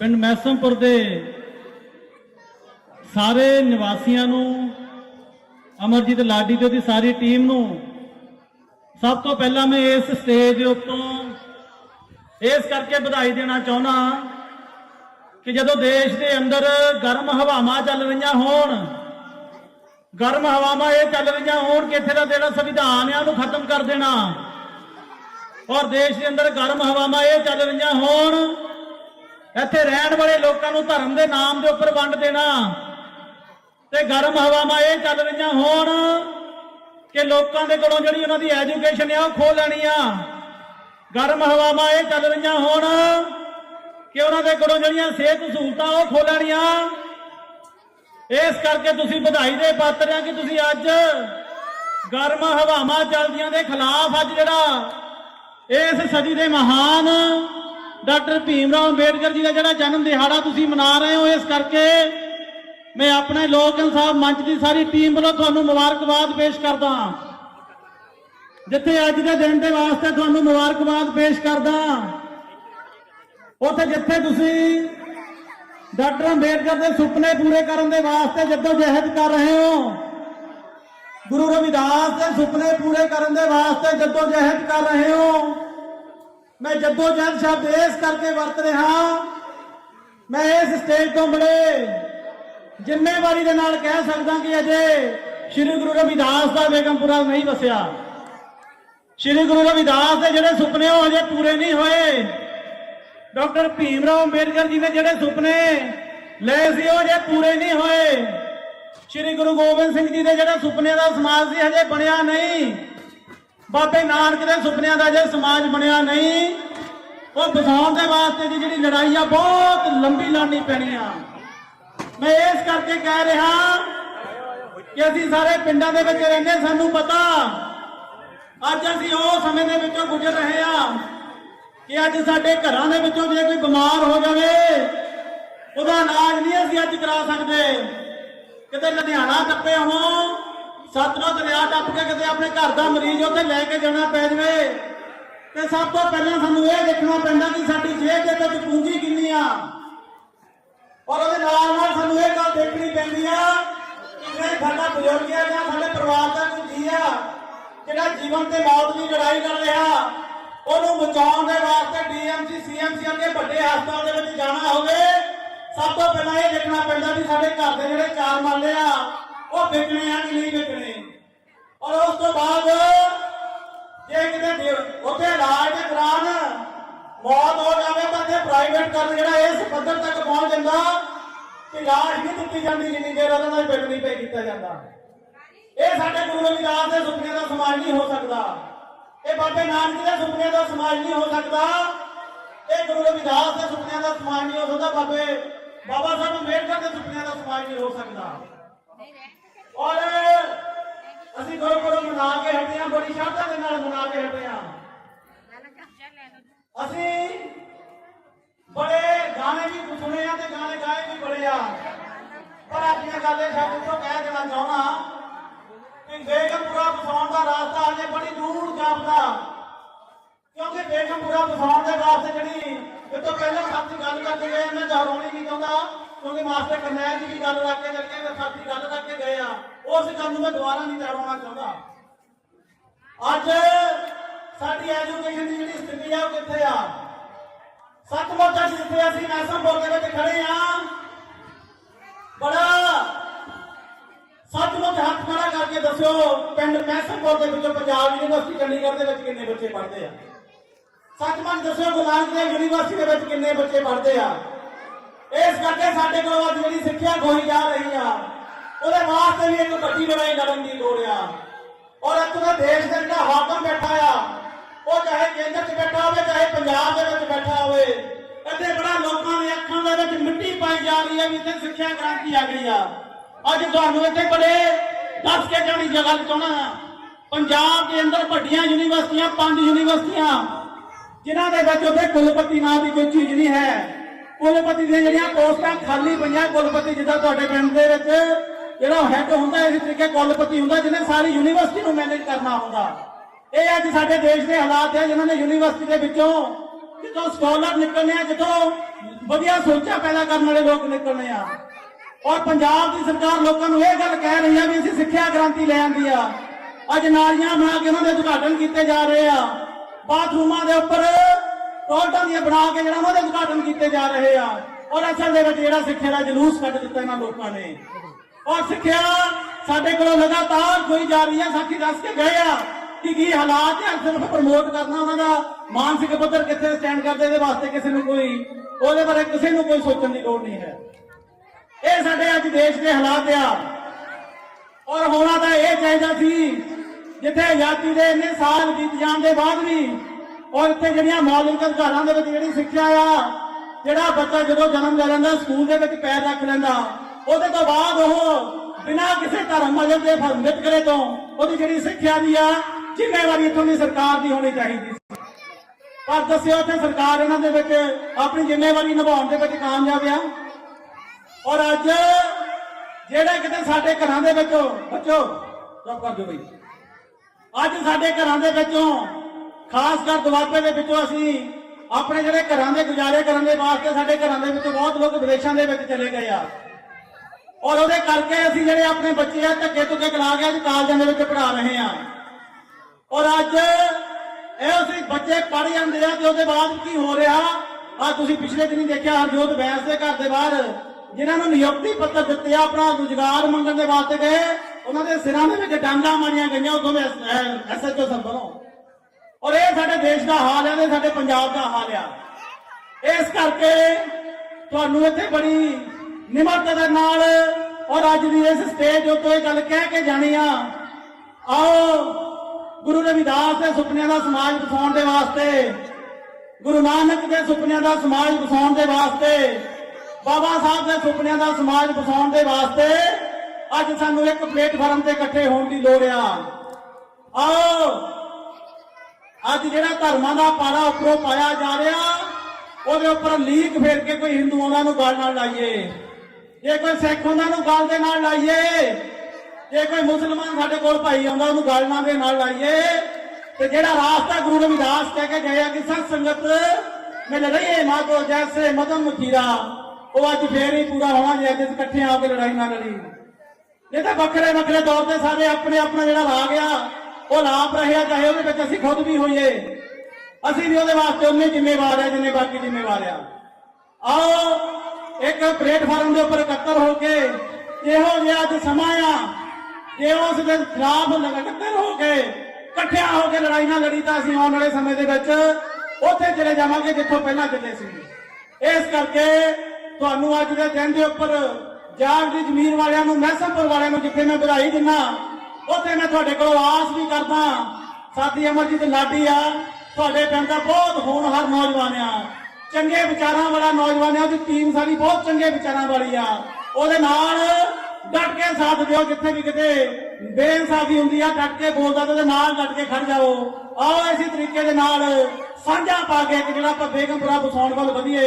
ਪਿੰਡ ਮੈਸਮਪੁਰ ਦੇ ਸਾਰੇ ਨਿਵਾਸੀਆਂ ਨੂੰ, ਅਮਰਜੀਤ ਲਾਡੀ ਤੇ ਉਹਦੀ ਸਾਰੀ ਟੀਮ ਨੂੰ ਸਭ ਤੋਂ ਪਹਿਲਾਂ ਮੈਂ ਇਸ ਸਟੇਜ ਦੇ ਉੱਤੋਂ ਇਸ ਕਰਕੇ ਵਧਾਈ ਦੇਣਾ ਚਾਹੁੰਦਾ ਕਿ ਜਦੋਂ ਦੇਸ਼ ਦੇ ਅੰਦਰ ਗਰਮ ਹਵਾਵਾਂ ਚੱਲ ਰਹੀਆਂ ਹੋਣ, ਗਰਮ ਹਵਾਵਾਂ ਇਹ ਚੱਲ ਰਹੀਆਂ ਹੋਣ ਕਿ ਇੱਥੇ ਦਾ ਜਿਹੜਾ ਸੰਵਿਧਾਨ ਹੈ ਉਹਨੂੰ ਖਤਮ ਕਰ ਦੇਣਾ। ਔਰ ਦੇਸ਼ ਦੇ ਅੰਦਰ ਗਰਮ ਹਵਾਵਾਂ ਇਹ ਚੱਲ ਰਹੀਆਂ ਹੋਣ। ਇੱਥੇ ਰਹਿਣ ਵਾਲੇ ਲੋਕਾਂ ਨੂੰ ਧਰਮ ਦੇ ਨਾਮ ਦੇ ਉੱਪਰ ਵੰਡ ਦੇਣਾ। ਤੇ ਗਰਮ ਹਵਾਵਾਂ ਇਹ ਚੱਲ ਰਹੀਆਂ ਹੋਣ ਕਿ ਲੋਕਾਂ ਦੇ ਕੋਲੋਂ ਜਿਹੜੀ ਉਹਨਾਂ ਦੀ ਐਜੂਕੇਸ਼ਨ ਆ ਉਹ ਖੋ ਲੈਣੀ ਆ। ਗਰਮ ਹਵਾਵਾਂ ਇਹ ਚੱਲ ਰਹੀਆਂ ਹੋਣ ਕਿ ਉਹਨਾਂ ਦੇ ਕੋਲੋਂ ਜਿਹੜੀਆਂ ਸਿਹਤ ਸਹੂਲਤਾਂ ਉਹ ਖੋ ਲੈਣੀਆਂ। ਇਸ ਕਰਕੇ ਤੁਸੀਂ ਵਧਾਈ ਦੇ ਪਾਤਰ ਆ ਕਿ ਤੁਸੀਂ ਅੱਜ ਗਰਮ ਹਵਾਵਾਂ ਚੱਲਦੀਆਂ ਦੇ ਖਿਲਾਫ ਅੱਜ ਜਿਹੜਾ ਇਸ ਸਦੀ ਦੇ ਮਹਾਨ ਡਾਕਟਰ ਭੀਮ ਰਾਓ ਅੰਬੇਡਕਰ ਜੀ ਦਾ ਜਿਹੜਾ ਜਨਮ ਦਿਹਾੜਾ ਤੁਸੀਂ ਮਨਾ ਰਹੇ ਹੋ, ਇਸ ਕਰਕੇ ਮੈਂ ਆਪਣੇ ਲੋਕ ਇਨਸਾਫ ਮੰਚ ਦੀ ਸਾਰੀ ਟੀਮ ਵੱਲੋਂ ਤੁਹਾਨੂੰ ਮੁਬਾਰਕਬਾਦ ਪੇਸ਼ ਕਰਦਾ ਜਿੱਥੇ ਅੱਜ ਦੇ ਦਿਨ ਦੇ ਵਾਸਤੇ ਤੁਹਾਨੂੰ ਮੁਬਾਰਕਬਾਦ ਪੇਸ਼ ਕਰਦਾ ਉੱਥੇ ਜਿੱਥੇ ਤੁਸੀਂ ਡਾਕਟਰ ਅੰਬੇਡਕਰ ਦੇ ਸੁਪਨੇ ਪੂਰੇ ਕਰਨ ਦੇ ਵਾਸਤੇ ਜਦੋਂ ਜ਼ਹਿਦ ਕਰ ਰਹੇ ਹੋ, ਗੁਰੂ ਰਵਿਦਾਸ ਦੇ ਸੁਪਨੇ ਪੂਰੇ ਕਰਨ ਦੇ ਵਾਸਤੇ ਜਦੋਂ ਜ਼ਹਿਦ ਕਰ ਰਹੇ ਹੋ ਮੈਂ ਜੱਦੋ ਜਦ ਸ਼ਬਦ ਇਸ ਕਰਕੇ ਵਰਤ ਰਿਹਾ। ਮੈਂ ਇਸ ਸਟੇਜ ਤੋਂ ਬੜੇ ਜ਼ਿੰਮੇਵਾਰੀ ਦੇ ਨਾਲ ਕਹਿ ਸਕਦਾ ਕਿ ਅਜੇ ਸ੍ਰੀ ਗੁਰੂ ਰਵਿਦਾਸ ਦਾ ਬੇਗਮਪੁਰਾ ਨਹੀਂ ਵਸਿਆ। ਸ੍ਰੀ ਗੁਰੂ ਰਵਿਦਾਸ ਦੇ ਜਿਹੜੇ ਸੁਪਨੇ ਉਹ ਅਜੇ ਪੂਰੇ ਨਹੀਂ ਹੋਏ। ਡਾਕਟਰ ਭੀਮ ਰਾਓ ਅੰਬੇਡਕਰ ਜੀ ਨੇ ਜਿਹੜੇ ਸੁਪਨੇ ਲਏ ਸੀ ਉਹ ਅਜੇ ਪੂਰੇ ਨਹੀਂ ਹੋਏ। ਸ੍ਰੀ ਗੁਰੂ ਗੋਬਿੰਦ ਸਿੰਘ ਜੀ ਦੇ ਜਿਹੜੇ ਸੁਪਨੇ ਦਾ ਸਮਾਜ ਸੀ ਹਜੇ ਬਣਿਆ ਨਹੀਂ। ਬਾਬੇ ਨਾਨਕ ਦੇ ਸੁਪਨਿਆਂ ਦਾ ਜੇ ਸਮਾਜ ਬਣਿਆ ਨਹੀਂ, ਉਹ ਬਸਾਉਣ ਦੇ ਵਾਸਤੇ ਦੀ ਜਿਹੜੀ ਲੜਾਈ ਆ, ਬਹੁਤ ਲੰਬੀ ਲੜਨੀ ਪੈਣੀ ਆ। ਮੈਂ ਇਸ ਕਰਕੇ ਕਹਿ ਰਿਹਾ ਕਿ ਅਸੀਂ ਸਾਰੇ ਪਿੰਡਾਂ ਦੇ ਵਿੱਚ ਰਹਿੰਦੇ ਸਾਨੂੰ ਪਤਾ। ਅੱਜ ਅਸੀਂ ਉਹ ਸਮੇਂ ਦੇ ਵਿੱਚੋਂ ਗੁਜ਼ਰ ਰਹੇ ਹਾਂ ਕਿ ਅੱਜ ਸਾਡੇ ਘਰਾਂ ਦੇ ਵਿੱਚੋਂ ਜੇ ਕੋਈ ਬਿਮਾਰ ਹੋ ਜਾਵੇ, ਉਹਦਾ ਇਲਾਜ ਨਹੀਂ ਅਸੀਂ ਅੱਜ ਕਰਾ ਸਕਦੇ। ਕਿਤੇ ਲੁਧਿਆਣਾ ਟੱਪੇ ਹੋ ਸਤਲੁਜ ਦਰਿਆ ਟੱਪ ਕੇ ਕਿਤੇ ਆਪਣੇ ਘਰ ਦਾ ਮਰੀਜ਼ ਉੱਥੇ ਲੈ ਕੇ ਜਾਣਾ ਪੈ ਜਾਵੇ। ਤੇ ਸਭ ਤੋਂ ਪਹਿਲਾਂ ਸਾਨੂੰ ਇਹ ਦੇਖਣਾ ਪੈਂਦਾ ਕਿ ਸਾਡੀ ਜੇਬ ਦੇ ਵਿੱਚ ਪੂੰਜੀ ਕਿੰਨੀ ਆ। ਔਰ ਉਹਦੇ ਨਾਲ ਨਾਲ ਸਾਨੂੰ ਇਹ ਗੱਲ ਦੇਖਣੀ ਪੈਂਦੀ ਆ ਕਿ ਜਿਹੜਾ ਸਾਡਾ ਬਜ਼ੁਰਗ ਆ ਜਾਂ ਸਾਡੇ ਪਰਿਵਾਰ ਦਾ ਕੋਈ ਜੀ ਆ, ਜਿਹੜਾ ਜੀਵਨ ਤੇ ਮੌਤ ਦੀ ਲੜਾਈ ਲੜ ਰਿਹਾ, ਉਹਨੂੰ ਬਚਾਉਣ ਦੇ ਵਾਸਤੇ ਡੀਐਮਸੀ, ਸੀਐਮਸੀ ਵਰਗੇ ਵੱਡੇ ਹਸਪਤਾਲ ਦੇ ਵਿੱਚ ਜਾਣਾ ਹੋਵੇ। ਸਭ ਤੋਂ ਪਹਿਲਾਂ ਇਹ ਦੇਖਣਾ ਪੈਂਦਾ ਵੀ ਸਾਡੇ ਘਰ ਦੇ ਜਿਹੜੇ ਚਾਰ ਮਾਲੇ ਆ ਉਹ ਵਿਕਣੇ ਆ ਕਿ ਨਹੀਂ ਵਿਕਣੇ ਔਰ ਉਸ ਤੋਂ ਬਾਅਦ ਜੇ ਕਿਤੇ ਦੇ- ਉੱਥੇ ਇਲਾਜ ਕਰਾਉਣ ਮੌਤ ਹੋ ਜਾਵੇ ਤਾਂ ਤੇ ਪ੍ਰਾਈਵੇਟ ਕਰਨ ਜਿਹੜਾ ਇਸ ਪੱਧਰ ਤੱਕ ਪਹੁੰਚ ਜਾਂਦਾ ਕਿ ਇਲਾਜ ਨਹੀਂ ਦਿੱਤੀ ਜਾਂਦੀ, ਜਿੰਨੀ ਦੇਰ ਉਹਦਾ ਨਾਲ ਬਿੱਲ ਨਹੀਂ ਪੇ ਕੀਤਾ ਜਾਂਦਾ। ਇਹ ਸਾਡੇ ਗੁਰੂ ਰਵਿਦਾਸ ਦੇ ਸੁਪਨਿਆਂ ਦਾ ਸਮਾਜ ਨਹੀਂ ਹੋ ਸਕਦਾ। ਇਹ ਬਾਬੇ ਨਾਨਕ ਦੇ ਸੁਪਨਿਆਂ ਦਾ ਸਮਾਜ ਨਹੀਂ ਹੋ ਸਕਦਾ। ਇਹ ਗੁਰੂ ਰਵਿਦਾਸ ਦੇ ਸੁਪਨਿਆਂ ਦਾ ਸਮਾਜ ਨਹੀਂ ਹੋ ਸਕਦਾ। ਬਾਬੇ ਬਾਬਾ ਸਾਹਿਬ ਅੰਬੇਡਕਰ ਦੇ ਸੁਪਨਿਆਂ ਦਾ ਸਮਾਜ ਨਹੀਂ ਹੋ ਸਕਦਾ। ਔਰ ਅਸੀਂ ਗੁਰਪੁਰਬ ਮਨਾ ਕੇ ਹਟੇ ਹਾਂ, ਬੜੀ ਸ਼ਰਧਾ ਦੇ ਨਾਲ ਮਨਾ ਕੇ ਹਟੇ ਹਾਂ। ਅਸੀਂ ਬੜੇ ਗਾਣੇ ਵੀ ਸੁਣੇ ਆ ਤੇ ਗਾਣੇ ਗਾਏ ਵੀ ਬੜੇ ਆ। ਪਰ ਆਪਣੀਆਂ ਗੱਲਾਂ ਸ਼ਬਦ ਤੋਂ ਕਹਿ ਦੇਣਾ ਚਾਹੁੰਦਾ ਕਿ ਬੇਗਮਪੁਰਾ ਬਸਾਉਣ ਦਾ ਰਾਸਤਾ ਅਜੇ ਬੜੀ ਦੂਰ ਜਾਪਦਾ। ਕਿਉਂਕਿ ਬੇਗਮਪੁਰਾ ਬਸਾਉਣ ਦੇ ਵਾਸਤੇ ਜਿਹੜੀ ਇਹ ਤੋਂ ਪਹਿਲਾਂ ਸਾਥੀ ਗੱਲ ਕਰਦੇ ਗਏ ਮੈਂ ਦੁਹਰਾਉਣੀ ਨਹੀਂ ਚਾਹੁੰਦਾ। ਕਿਉਂਕਿ ਮਾਸਟਰ ਕਰਨੈਲ ਜੀ ਵੀ ਗੱਲ ਰੱਖ ਕੇ ਚੱਲੇ ਤੇ ਸਾਥੀ ਗੱਲ ਰੱਖ ਕੇ ਗਏ ਆ ਉਸ ਗੱਲ ਨੂੰ ਮੈਂ ਦੁਬਾਰਾ ਨਹੀਂ ਦੁਹਰਾਉਣਾ ਚਾਹੁੰਦਾ ਅੱਜ ਸਾਡੀ ਐਜੂਕੇਸ਼ਨ ਦੀ ਜਿਹੜੀ ਸਥਿਤੀ ਆ ਉਹ ਕਿੱਥੇ ਆ ਸੱਚਮੁੱਚ ਅੱਜ ਜਿੱਥੇ ਅਸੀਂ ਮੈਸਮਪੁਰ ਦੇ ਵਿੱਚ ਖੜੇ ਆ ਬੜਾ ਸੱਚਮੁੱਚ ਹੱਥ ਖੜਾ ਕਰਕੇ ਦੱਸਿਓ ਪਿੰਡ ਮੈਸਮਪੁਰ ਦੇ ਵਿੱਚੋਂ ਪੰਜਾਬ ਯੂਨੀਵਰਸਿਟੀ ਚੰਡੀਗੜ੍ਹ ਦੇ ਵਿੱਚ ਕਿੰਨੇ ਬੱਚੇ ਪੜ੍ਹਦੇ ਆ? ਸੱਚਮੁੱਚ ਦੱਸਿਓ ਗੁਰਨਾਨਕ ਦੇਵ ਯੂਨੀਵਰਸਿਟੀ ਦੇ ਵਿੱਚ ਕਿੰਨੇ ਬੱਚੇ ਪੜ੍ਹਦੇ ਆ? ਇਸ ਕਰਕੇ ਸਾਡੇ ਕੋਲ ਅੱਜ ਜਿਹੜੀ ਸਿੱਖਿਆ ਖੋਈ ਜਾ ਰਹੀ ਆ ਉਹਦੇ ਵਾਸਤੇ ਵੀ ਇੱਕ ਵੱਡੀ ਲੜਾਈ ਲੜਨ ਦੀ ਲੋੜ ਆ। ਔਰ ਇੱਥੋਂ ਦਾ ਦੇਸ਼ ਦਾ ਜਿਹੜਾ ਹਾਕਮ ਬੈਠਾ ਆ, ਉਹ ਚਾਹੇ ਕੇਂਦਰ 'ਚ ਬੈਠਾ ਹੋਵੇ, ਚਾਹੇ ਪੰਜਾਬ ਦੇ ਵਿੱਚ ਬੈਠਾ ਹੋਵੇ, ਇੱਥੇ ਬੜਾ ਲੋਕਾਂ ਦੇ ਅੱਖਾਂ ਦੇ ਵਿੱਚ ਮਿੱਟੀ ਪਾਈ ਜਾ ਰਹੀ ਹੈ ਵੀ ਇੱਥੇ ਸਿੱਖਿਆ ਕ੍ਰਾਂਤੀ ਆ ਗਈ ਆ। ਅੱਜ ਤੁਹਾਨੂੰ ਇੱਥੇ ਬੜੇ ਦੱਸ ਕੇ ਜਾਣੀ ਜਗ੍ਹਾ ਚਾਹਣਾ ਪੰਜਾਬ ਦੇ ਅੰਦਰ ਵੱਡੀਆਂ ਯੂਨੀਵਰਸਿਟੀਆਂ, ਪੰਜ ਯੂਨੀਵਰਸਿਟੀਆਂ, ਜਿਨ੍ਹਾਂ ਦੇ ਵਿੱਚ ਉਹਦੇ ਕੁਲਪਤੀ ਨਾਂ ਦੀ ਕੋਈ ਚੀਜ਼ ਨਹੀਂ ਹੈ। ਕੁਲਪਤੀ ਦੀਆਂ ਜਿਹੜੀਆਂ ਪੋਸਟਾਂ ਖਾਲੀ ਪਈਆਂ, ਕੁਲਪਤੀ ਜਿੱਦਾਂ ਤੁਹਾਡੇ ਪਿੰਡ ਦੇ ਵਿੱਚ ਜਿਹੜਾ ਹੈੱਡ ਹੁੰਦਾ ਇਸ ਤਰੀਕੇ ਕੁਲਪਤੀ ਹੁੰਦਾ, ਜਿਹਨੇ ਸਾਰੀ ਯੂਨੀਵਰਸਿਟੀ ਨੂੰ ਮੈਨੇਜ ਕਰਨਾ ਹੁੰਦਾ। ਇਹ ਅੱਜ ਸਾਡੇ ਦੇਸ਼ ਦੇ ਹਾਲਾਤ ਹੈ ਜਿਨ੍ਹਾਂ ਨੇ ਯੂਨੀਵਰਸਿਟੀ ਦੇ ਵਿੱਚੋਂ ਜਿੱਥੋਂ ਸਕਾਲਰ ਨਿਕਲਣੇ ਆ, ਜਿੱਥੋਂ ਵਧੀਆ ਸੋਚਾਂ ਪੈਦਾ ਕਰਨ ਵਾਲੇ ਲੋਕ ਨਿਕਲਣੇ ਆ। ਔਰ ਪੰਜਾਬ ਦੀ ਸਰਕਾਰ ਲੋਕਾਂ ਨੂੰ ਇਹ ਗੱਲ ਕਹਿ ਰਹੀ ਆ ਵੀ ਅਸੀਂ ਸਿੱਖਿਆ ਕ੍ਰਾਂਤੀ ਲੈ ਆਂਦੀ ਆ। ਅੱਜ ਨਾਲੀਆਂ ਬਣਾ ਕੇ ਉਹਨਾਂ ਦੇ ਉਦਘਾਟਨ ਕੀਤੇ ਜਾ ਰਹੇ ਆ। ਬਾਥਰੂਮਾਂ ਦੇ ਉੱਪਰ ਟੋਲਟਾਂ ਦੀਆਂ ਬਣਾ ਕੇ ਜਿਹੜਾ ਉਹਨਾਂ ਦੇ ਉਦਘਾਟਨ ਕੀਤੇ ਜਾ ਰਹੇ ਆ। ਔਰ ਅਸਲ ਦੇ ਵਿੱਚ ਜਿਹੜਾ ਸਿੱਖਿਆ ਦਾ ਜਲੂਸ ਕੱਢ ਦਿੱਤਾ ਇਹਨਾਂ ਲੋਕਾਂ ਨੇ। ਔਰ ਸਿੱਖਿਆ ਸਾਡੇ ਕੋਲੋਂ ਲਗਾਤਾਰ ਹੋਈ ਜਾ ਰਹੀ ਹੈ। ਸਾਥੀ ਦੱਸ ਕੇ ਗਏ ਆ ਕਿ ਕੀ ਹਾਲਾਤ ਹੈ ਸਿਰਫ ਪ੍ਰਮੋਟ ਕਰਨਾ ਉਹਨਾਂ ਦਾ। ਮਾਨਸਿਕ ਪੱਧਰ ਕਿੱਥੇ ਸਟੈਂਡ ਕਰਦੇ, ਇਹਦੇ ਵਾਸਤੇ ਕਿਸੇ ਨੂੰ ਕੋਈ ਉਹਦੇ ਬਾਰੇ ਕਿਸੇ ਨੂੰ ਕੋਈ ਸੋਚਣ ਦੀ ਲੋੜ ਨਹੀਂ ਹੈ। ਇਹ ਸਾਡੇ ਅੱਜ ਦੇਸ਼ ਦੇ ਹਾਲਾਤ ਆ। ਔਰ ਹੋਣਾ ਤਾਂ ਇਹ ਚਾਹੀਦਾ ਸੀ, ਜਿੱਥੇ ਆਜ਼ਾਦੀ ਦੇ ਇੰਨੇ ਸਾਲ ਬੀਤ ਜਾਣ ਦੇ ਬਾਅਦ ਵੀ ਔਰ ਇੱਥੇ ਜਿਹੜੀਆਂ ਮੌਲਿਕ ਅਧਿਕਾਰਾਂ ਦੇ ਵਿੱਚ ਜਿਹੜੀ ਸਿੱਖਿਆ ਆ, ਜਿਹੜਾ ਬੱਚਾ ਜਦੋਂ ਜਨਮ ਲੈ ਲੈਂਦਾ, ਸਕੂਲ ਦੇ ਵਿੱਚ ਪੈਰ ਰੱਖ ਲੈਂਦਾ ਉਹਦੇ ਤੋਂ ਬਾਅਦ ਉਹ ਬਿਨਾਂ ਕਿਸੇ ਧਰਮ ਮਜਬ ਦੇ ਫਰਮਿਤ ਕਰੇ ਤੋਂ, ਉਹਦੀ ਜਿਹੜੀ ਸਿੱਖਿਆ ਦੀ ਆ, ਜ਼ਿੰਮੇਵਾਰੀ ਇੱਥੋਂ ਦੀ ਸਰਕਾਰ ਦੀ ਹੋਣੀ ਚਾਹੀਦੀ ਸੀ। ਪਰ ਦੱਸਿਓ ਉੱਥੇ ਸਰਕਾਰ ਇਹਨਾਂ ਦੇ ਵਿੱਚ ਆਪਣੀ ਜ਼ਿੰਮੇਵਾਰੀ ਨਿਭਾਉਣ ਦੇ ਵਿੱਚ ਕਾਮਯਾਬ ਆ। ਔਰ ਅੱਜ ਜਿਹੜਾ ਕਿਤੇ ਸਾਡੇ ਘਰਾਂ ਦੇ ਵਿੱਚੋਂ, ਬੱਚੋ, ਚੁੱਪ ਕਰ ਦਿਓ ਬਈ। ਅੱਜ ਸਾਡੇ ਘਰਾਂ ਦੇ ਵਿੱਚੋਂ, ਖਾਸ ਕਰ ਦੁਆਬੇ ਦੇ ਵਿੱਚੋਂ ਅਸੀਂ ਆਪਣੇ ਜਿਹੜੇ ਘਰਾਂ ਦੇ ਗੁਜ਼ਾਰੇ ਕਰਨ ਦੇ ਵਾਸਤੇ ਸਾਡੇ ਘਰਾਂ ਦੇ ਵਿੱਚੋਂ ਬਹੁਤ ਲੋਕ ਵਿਦੇਸ਼ਾਂ ਦੇ ਵਿੱਚ ਚਲੇ ਗਏ ਆ। ਔਰ ਉਹਦੇ ਕਰਕੇ ਅਸੀਂ ਜਿਹੜੇ ਆਪਣੇ ਬੱਚੇ ਆ ਧੱਕੇ ਧੁੱਕੇ ਕਲਾ ਕੇ ਅੱਜ ਕਾਲਜਾਂ ਦੇ ਵਿੱਚ ਪੜ੍ਹਾ ਰਹੇ ਆ ਔਰ ਅੱਜ ਇਹ ਅਸੀਂ ਬੱਚੇ ਪੜ੍ਹ ਜਾਂਦੇ ਆ ਤੇ ਉਹਦੇ ਬਾਅਦ ਕੀ ਹੋ ਰਿਹਾ? ਆ ਤੁਸੀਂ ਪਿਛਲੇ ਦਿਨੀ ਦੇਖਿਆ ਹਰਜੋਤ ਬੈਂਸ ਦੇ ਘਰ ਦੇ ਬਾਹਰ, ਜਿਨ੍ਹਾਂ ਨੂੰ ਨਿਯੁਕਤੀ ਪੱਤਰ ਦਿੱਤੇ ਆ ਆਪਣਾ ਰੁਜ਼ਗਾਰ ਮੰਗਣ ਦੇ ਵਾਸਤੇ ਗਏ, ਉਹਨਾਂ ਦੇ ਸਿਰਾਂ ਦੇ ਵਿੱਚ ਡਾਂਗਾ ਮਾਰੀਆਂ ਗਈਆਂ ਉਦੋਂ ਦੇ ਐਸਐਚਓ ਸੰਭਰੋਂ ਔਰ ਇਹ ਸਾਡੇ ਦੇਸ਼ ਦਾ ਹਾਲ ਹੈ ਤੇ ਸਾਡੇ ਪੰਜਾਬ ਦਾ ਹਾਲ ਆ। ਇਸ ਕਰਕੇ ਤੁਹਾਨੂੰ ਇੱਥੇ ਬੜੀ ਨਿਮਰਤਾ ਦੇ ਨਾਲ ਔਰ ਅੱਜ ਦੀ ਇਸ ਸਟੇਜ ਉੱਤੇ ਇਹ ਗੱਲ ਕਹਿ ਕੇ ਜਾਣੀ ਆ। ਆਓ, ਗੁਰੂ ਰਵਿਦਾਸ ਦੇ ਸੁਪਨਿਆਂ ਦਾ ਸਮਾਜ ਵਸਾਉਣ ਦੇ ਵਾਸਤੇ, ਗੁਰੂ ਨਾਨਕ ਦੇ ਸੁਪਨਿਆਂ ਦਾ ਸਮਾਜ ਵਸਾਉਣ ਦੇ ਵਾਸਤੇ, ਬਾਬਾ ਸਾਹਿਬ ਦੇ ਸੁਪਨਿਆਂ ਦਾ ਸਮਾਜ ਵਸਾਉਣ ਦੇ ਵਾਸਤੇ ਅੱਜ ਸਾਨੂੰ ਇੱਕ ਪਲੇਟਫਾਰਮ ਤੇ ਇਕੱਠੇ ਹੋਣ ਦੀ ਲੋੜ ਆ। ਆਓ, ਅੱਜ ਜਿਹੜਾ ਧਰਮਾਂ ਦਾ ਪਾੜਾ ਉੱਪਰੋਂ ਪਾਇਆ ਜਾ ਰਿਹਾ, ਉਹਦੇ ਉੱਪਰ ਲੀਕ ਫੇਰ ਕੇ ਕੋਈ ਹਿੰਦੂ ਉਹਨਾਂ ਨੂੰ ਗੱਲ ਨਾਲ ਲਾਈਏ। ਜੇ ਕੋਈ ਸਿੱਖ ਉਹਨਾਂ ਨੂੰ ਗੱਲ ਦੇ ਨਾਲ ਲਾਈਏ। ਜੇ ਕੋਈ ਮੁਸਲਮਾਨ ਸਾਡੇ ਕੋਲ ਭਾਈ ਆਉਂਦਾ ਉਹਨੂੰ ਗੱਲ ਨਾਲ ਦੇ ਨਾਲ ਲਾਈਏ। ਤੇ ਜਿਹੜਾ ਰਾਸਤਾ ਗੁਰੂ ਰਵਿਦਾਸ ਕਹਿ ਕੇ ਗਏ ਆ ਕਿ ਸਤ ਸੰਗਤ, ਮਿਲ ਰਹੀ ਹੈ ਮਾਗੋ, ਜੈਸੇ ਮਦਨ ਮੁਖੀਰਾ ਉਹ ਅੱਜ ਫੇਰ ਹੀ ਪੂਰਾ ਹੋਣਾ ਜੇ ਅੱਜ ਇਕੱਠੇ ਆ ਕੇ ਲੜਾਈ ਨਾ ਲੜੀ। ਇਹ ਤਾਂ ਵੱਖਰੇ ਵੱਖਰੇ ਤੌਰ ਤੇ ਸਾਰੇ ਆਪਣੇ ਆਪਣਾ ਜਿਹੜਾ ਲਾ ਗਿਆ, ਉਹ ਲਾਭ ਰਹਿਆ ਚਾਹੇ ਉਹਦੇ ਵਿੱਚ ਅਸੀਂ ਖੁਦ ਵੀ ਹੋਈਏ। ਅਸੀਂ ਵੀ ਉਹਦੇ ਵਾਸਤੇ ਉਨੇ ਜ਼ਿੰਮੇਵਾਰ ਆ, ਜਿੰਨੇ ਬਾਕੀ ਜ਼ਿੰਮੇਵਾਰ ਆ। ਆਓ ਇੱਕ ਪਲੇਟਫਾਰਮ ਦੇ ਉੱਪਰ ਇਕੱਤਰ ਹੋ ਕੇ ਇਹੋ ਜਿਹਾ ਅੱਜ ਸਮਾਂ ਆ ਜੇ ਉਸ ਦੇ ਖਿਲਾਫ ਲਗਾਤਾਰ ਹੋ ਕੇ ਇਕੱਠਿਆਂ ਹੋ ਕੇ ਲੜਾਈ ਨਾ ਲੜੀ ਤਾਂ ਅਸੀਂ ਆਉਣ ਵਾਲੇ ਸਮੇਂ ਦੇ ਵਿੱਚ ਉੱਥੇ ਚਲੇ ਜਾਵਾਂਗੇ ਜਿੱਥੋਂ ਪਹਿਲਾਂ ਚੱਲੇ ਸੀ। ਇਸ ਕਰਕੇ ਤੁਹਾਨੂੰ ਅੱਜ ਦੇ ਦਿਨ ਦੇ ਉੱਪਰ ਜਾਗ ਦੀ ਜ਼ਮੀਨ ਵਾਲਿਆਂ ਨੂੰ ਮਹਿਸਮਪੁਰ ਵਾਲਿਆਂ ਨੂੰ ਜਿੱਥੇ ਮੈਂ ਵਧਾਈ ਦਿੰਨਾ ਉੱਥੇ ਮੈਂ ਤੁਹਾਡੇ ਕੋਲੋਂ ਆਸ ਵੀ ਕਰਦਾ ਸਾਥੀ ਅਮਰਜੀਤ ਲਾਡੀ ਆ, ਤੁਹਾਡੇ ਪਿੰਡ ਦਾ ਬਹੁਤ ਹੋਣਹਾਰ ਨੌਜਵਾਨ ਆ। ਚੰਗੇ ਵਿਚਾਰਾਂ ਵਾਲਾ ਨੌਜਵਾਨ ਆ, ਉਹਦੀ ਟੀਮ ਸਾਡੀ ਬਹੁਤ ਚੰਗੇ ਵਿਚਾਰਾਂ ਵਾਲੀ ਆ। ਉਹਦੇ ਨਾਲ ਡਟ ਕੇ ਸਾਥ ਦਿਓ, ਜਿੱਥੇ ਵੀ ਕਿਤੇ ਬੇਇਨਸਾਫੀ ਹੁੰਦੀ ਆ, ਡਟ ਕੇ ਬੋਲਦਾ ਤੇ ਉਹਦੇ ਨਾਲ ਡਟ ਕੇ ਖੜ ਜਾਓ। ਆਓ ਇਸੇ ਤਰੀਕੇ ਦੇ ਨਾਲ ਸਾਂਝਾ ਪਾ ਕੇ ਇੱਕ ਜਿਹੜਾ ਆਪਾਂ ਬੇਗਮਪੁਰਾ ਬਸਾਉਣ ਵੱਲ ਵਧੀਏ,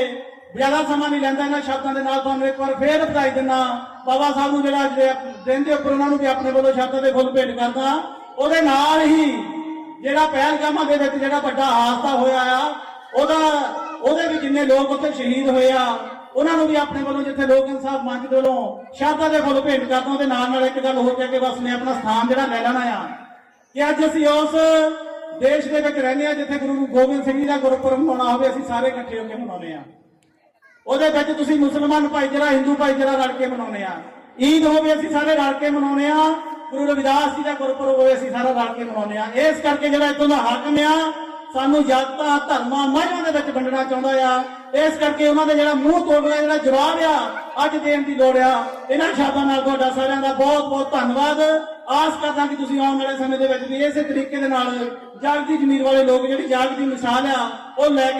ਜ਼ਿਆਦਾ ਸਮਾਂ ਨਹੀਂ ਲੈਂਦਾ ਇਹਨਾਂ ਸ਼ਬਦਾਂ ਦੇ ਨਾਲ, ਤੁਹਾਨੂੰ ਇੱਕ ਵਾਰ ਫੇਰ ਵਧਾਈ ਦਿੰਦਾ ਬਾਬਾ ਸਾਹਿਬ ਨੂੰ ਜਿਹੜਾ ਦਿਨ ਦੇ ਉੱਪਰ ਉਹਨਾਂ ਨੂੰ ਵੀ ਆਪਣੇ ਵੱਲੋਂ ਸ਼ਬਦਾਂ ਦੇ ਫੁੱਲ ਭੇਟ ਕਰਦਾ ਉਹਦੇ ਨਾਲ ਹੀ ਜਿਹੜਾ ਪਹਿਲਗਾਮਾਂ ਦੇ ਵਿੱਚ ਜਿਹੜਾ ਵੱਡਾ ਹਾਦਸਾ ਹੋਇਆ ਆ, ਉਹਦਾ ਉਹਦੇ ਵੀ ਜਿੰਨੇ ਲੋਕ ਉੱਥੇ ਸ਼ਹੀਦ ਹੋਏ ਆ, ਉਹਨਾਂ ਨੂੰ ਵੀ ਆਪਣੇ ਵੱਲੋਂ ਜਿੱਥੇ ਲੋਕ ਇਨਸਾਫ ਮੰਚ ਵੱਲੋਂ ਸ਼ਰਧਾ ਦੇ ਫੁੱਲ ਭੇਟ ਕਰਦਾ ਉਹਦੇ ਨਾਲ ਨਾਲ ਇੱਕ ਗੱਲ ਹੋਰ ਕਹਿ ਕੇ ਬਸ ਮੈਂ ਆਪਣਾ ਸਥਾਨ ਜਿਹੜਾ ਲੈ ਲੈਣਾ ਆ ਕਿ ਅੱਜ ਅਸੀਂ ਉਸ ਦੇਸ਼ ਦੇ ਵਿੱਚ ਰਹਿੰਦੇ ਆ ਜਿੱਥੇ ਗੁਰੂ ਗੋਬਿੰਦ ਸਿੰਘ ਜੀ ਦਾ ਗੁਰਪੁਰਬ ਮਨਾਉਣਾ ਹੋਵੇ, ਅਸੀਂ ਸਾਰੇ ਇਕੱਠੇ ਹੋ ਕੇ ਮਨਾਉਂਦੇ ਆ ਉਹਦੇ ਵਿੱਚ ਤੁਸੀਂ ਮੁਸਲਮਾਨ ਭਾਈਚਾਰਾ ਹਿੰਦੂ ਭਾਈਚਾਰਾ ਰਲ ਕੇ ਮਨਾਉਂਦੇ ਆ ਈਦ ਹੋਵੇ, ਅਸੀਂ ਸਾਰੇ ਰਲ ਕੇ ਮਨਾਉਂਦੇ ਆ ਗੁਰੂ ਰਵਿਦਾਸ ਜੀ ਦਾ ਗੁਰਪੁਰਬ ਹੋਵੇ, ਅਸੀਂ ਸਾਰਾ ਰਲ ਕੇ ਮਨਾਉਂਦੇ ਆ ਇਸ ਕਰਕੇ ਜਿਹੜਾ ਇਤੋਂ ਦਾ ਹਾਕਮ ਆ ਸਾਨੂੰ ਜਾਤਾਂ ਧਰਮਾਂ ਮਾਝਾਂ ਦੇ ਵਿੱਚ ਵੰਡਣਾ ਚਾਹੁੰਦਾ ਆ। ਇਸ ਕਰਕੇ ਉਹਨਾਂ ਦਾ ਜਿਹੜਾ ਮੂੰਹ ਤੋੜਨਾ ਜਿਹੜਾ ਜਵਾਬ ਆ, ਅੱਜ ਦੇਣ ਦੀ ਲੋੜ ਆ। ਇਹਨਾਂ ਸ਼ਬਦਾਂ ਨਾਲ ਤੁਹਾਡਾ ਸਾਰਿਆਂ ਦਾ ਬਹੁਤ ਬਹੁਤ ਧੰਨਵਾਦ। ਆਸ ਕਰਦਾ ਕਿ ਤੁਸੀਂ ਆਉਣ ਵਾਲੇ ਸਮੇਂ ਦੇ ਵਿੱਚ ਵੀ ਇਸੇ ਤਰੀਕੇ ਦੇ ਨਾਲ ਜਾਗਦੀ ਜ਼ਮੀਰ ਵਾਲੇ ਲੋਕ ਜਿਹੜੀ ਜਾਗਦੀ ਮਿਸਾਲ ਆ, ਉਹ ਲੈ ਕੇ